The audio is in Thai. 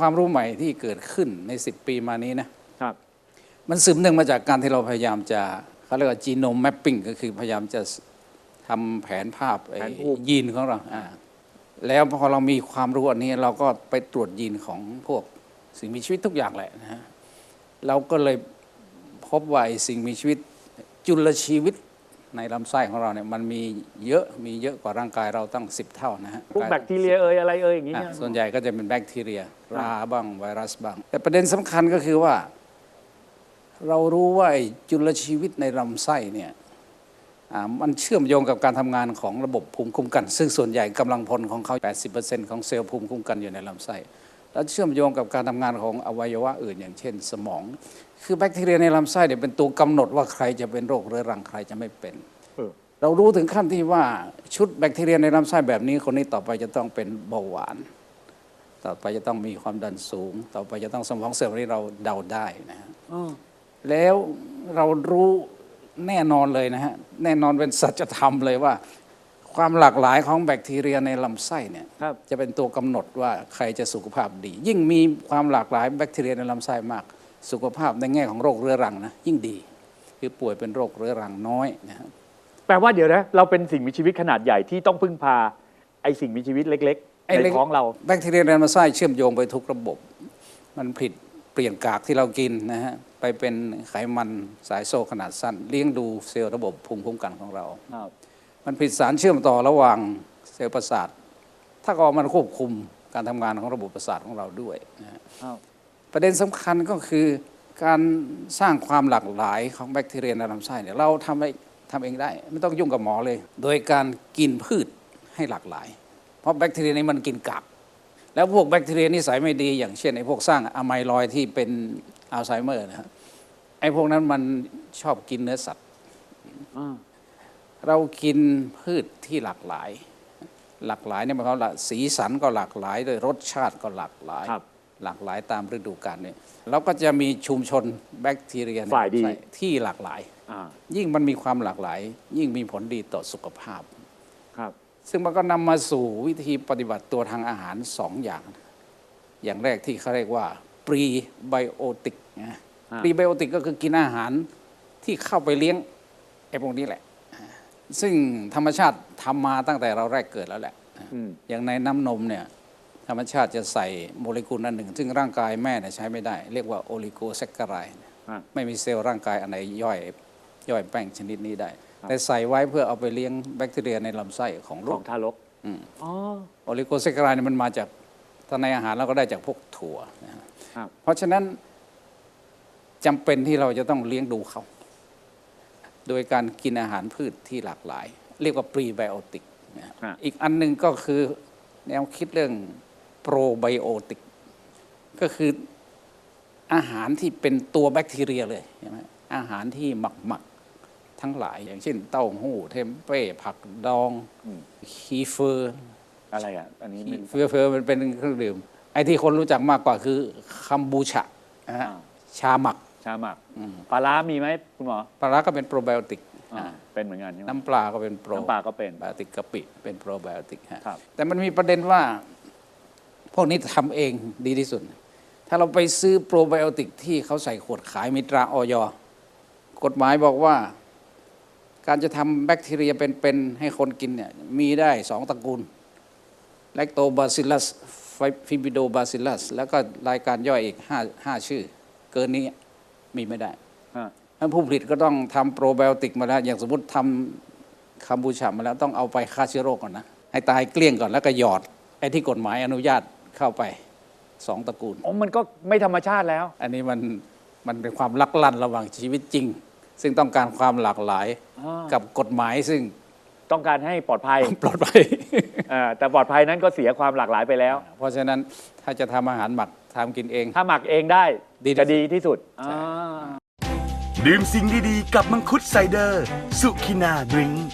ความรู้ใหม่ที่เกิดขึ้นใน 10 ปีมานี้นะครับมันสืบเนื่องมาจากการที่เราพยายามจะเขาเรียกว่าจีโนมแมปปิ้งก็คือพยายามจะทำแผนภาพไอ้แผนภูมิยีนของเราอ่าแล้วพอเรามีความรู้อันนี้เราก็ไปตรวจยีนของพวกสิ่งมีชีวิตทุกอย่างแหละนะฮะเราก็เลยพบว่าไอ้สิ่งมีชีวิตจุลชีวิต ในลำไส้ของเราเนี่ยมันมีเยอะมีเยอะกว่าร่างกายเราตั้ง 10 เท่านะฮะพวกแบคทีเรียเอ่ยอะไรเอ่ยอย่างนี้อะเนี่ยส่วนใหญ่ก็จะเป็นแบคทีเรียราบ้างไวรัสบ้าง แต่ประเด็นสำคัญก็คือว่า เรารู้ว่าไอ้จุลชีวิตในลำไส้เนี่ยอ่ามันเชื่อมโยงกับการทำงานของระบบภูมิคุ้มกัน ซึ่งส่วนใหญ่กำลังพลของเขา80%ของเซลล์ภูมิคุ้มกันอยู่ในลำไส้ แล้วเชื่อมโยงกับการทำงานของอวัยวะอื่น อย่างเช่น สมอง คือแบคทีเรียในลำไส้เนี่ยเป็นตัวกำหนดว่าใครจะเป็นโรคเรื้อรังใครจะไม่เป็นเออเรารู้ถึงขั้นที่ว่าชุดแบคทีเรียในลำไส้แบบนี้คนนี้ต่อไปจะต้องเป็นเบาหวาน ต่อไปจะต้องมีความดันสูง ต่อไปจะต้องสมองเสื่อมอันนี้เราเดาได้นะฮะอ๋อแล้วเรารู้แน่นอนเลยนะฮะแน่นอนเป็นสัจธรรมเลยว่า ความหลากหลายของแบคทีเรียในลำไส้เนี่ยครับ จะเป็นตัวกำหนดว่าใครจะสุขภาพดี ยิ่งมีความหลากหลายแบคทีเรียในลำไส้มาก สุขภาพในแง่ของโรคเรื้อรังนะยิ่งดี คือป่วยเป็นโรคเรื้อรังน้อยนะครับแปลว่าเดี๋ยวนะเราเป็นสิ่งมีชีวิตขนาดใหญ่ที่ต้องพึ่งพาไอสิ่งมีชีวิตเล็กๆไอ้ในเล็กท้องเรา แบคทีเรียในลำไส้เชื่อมโยงไปทุกระบบ มันผลิตเปลี่ยนกากที่เรากินนะฮะไปเป็นไขมันสายโซ่ขนาดสั้น เลี้ยงดูเซลล์ระบบภูมิคุ้มกันของเรา ครับ มันผลิตสารเชื่อมต่อระหว่างเซลล์ประสาท ถ้าก็มันควบคุมการทำงานของระบบประสาทของเราด้วยนะฮะครับประเด็นสำคัญก็คือการสร้างความหลากหลายของแบคทีเรียในลำไส้เนี่ยเราทำได้ทำเองได้ ไม่ต้องยุ่งกับหมอเลย โดยการกินพืชให้หลากหลาย เพราะแบคทีเรียนี้มันกินกากแล้วพวกแบคทีเรียนิสัยไม่ดี อย่างเช่นไอ้พวกสร้างอะไมลอยด์ที่เป็นอัลไซเมอร์นะครับไอ้พวกนั้นมันชอบกินเนื้อสัตว์อ่า เรากินพืชที่หลากหลาย หลากหลายเนี่ยหมายความว่าสีสันก็หลากหลายด้วยรสชาติก็หลากหลายครับหลากหลายตามฤดูกาลเนี่ยเราก็จะมีชุมชนแบคทีเรียในฝ่ายดีลำไส้ที่หลากหลายอ่ายิ่งมันมีความหลากหลาย ยิ่งมีผลดีต่อสุขภาพครับซึ่งมันก็นำมาสู่วิธีปฏิบัติตัวทางอาหารสองอย่าง อย่างแรกที่เขาเรียกว่าปรีไบโอติกนะอ่าปรีไบโอติกก็คือกินอาหารที่เข้าไปเลี้ยงไอ้พวกนี้แหละ ซึ่งธรรมชาติทำมาตั้งแต่เราแรกเกิดแล้วแหละอืมอย่างในน้ำนมเนี่ยธรรมชาติจะใส่โมเลกุลอันหนึ่ง ซึ่งร่างกายแม่เนี่ยใช้ไม่ได้ เรียกว่าโอลิโกแซคคารายอ่าไม่มีเซลล์ร่างกายอันไหนย่อยย่อยแป้งชนิดนี้ได้ครับแต่ใส่ไว้เพื่อเอาไปเลี้ยงแบคทีเรียในลำไส้ของขลูอกงทารกอืมอ๋อโอลิโกแซคคารายเนี่ยมันมาจากถ้าในอาหารเราก็ได้จากพวกถั่วนะฮะครับเพราะฉะนั้นจำเป็นที่เราจะต้องเลี้ยงดูเขา โดยการกินอาหารพืชที่หลากหลาย เรียกว่าปรีไบโอติกนะฮะฮะอีกอันหนึ่งก็คือแนวคิดเรื่องโปรไบโอติก ก็คืออาหารที่เป็นตัวแบคทีเรียเลยใช่ไหมอาหารที่หมักหมักๆทั้งหลาย อย่างเช่น เต้าหู้เทมเป้ผักดองอืมคีเฟอร์อะไรอะอันนี้คีมันเฟอร์เฟอร์มันเป็นเครื่องดื่ม ไอ้ที่คนรู้จักมากกว่าคือคัมบูชานะฮะอ่าชาหมัก ชาหมักอืมปลาร้ามีไหมคุณหมอปลาร้าก็เป็นโปรไบโอติกอ่าเป็นเหมือนกันใช่ไหมน้ำปลาก็เป็นโปรน้ำปลาก็เป็นไบโอติกกะปิเป็นโปรไบโอติกฮะครับแต่มันมีประเด็นว่า พวกนี้ทำเองดีที่สุด ถ้าเราไปซื้อโปรไบโอติกที่เขาใส่ขวดขายมีตราออยกฎหมายบอกว่า การจะทำแบคทีเรียเป็นๆให้คนกินเนี่ยมีได้สองตระกูลแลคโตบาซิลัสฟิบิโดบาซิลัสแล้วก็รายการย่อยอีกห้าห้าชื่อ เกินนี้ มีไม่ได้อ่าท่านผู้ผลิตก็ต้องทำโปรไบโอติกมาแล้ว อย่างสมมติทำคัมบูชามาแล้วต้องเอาไปฆ่าเชื้อโรคก่อนนะ ให้ตายเกลี้ยงก่อนแล้วก็หยอดไอ้ที่กฎหมายอนุญาตเข้าไปสองตระกูลอ๋อมันก็ไม่ธรรมชาติแล้ว อันนี้มันมันเป็นความลักลั่นระหว่างชีวิตจริง ซึ่งต้องการความหลากหลายอ่ากับกฎหมายซึ่งต้องการให้ปลอดภัยปลอดภัย อ่าแต่ปลอดภัยนั้นก็เสียความหลากหลายไปแล้ว เพราะฉะนั้นถ้าจะทำอาหารหมักทำกินเอง ถ้าหมักเองได้ดีที่จะดีที่สุดใช่อ่า ดื่มสิ่งดีๆ กับมังคุดไซเดอร์ สุขินาดริงก์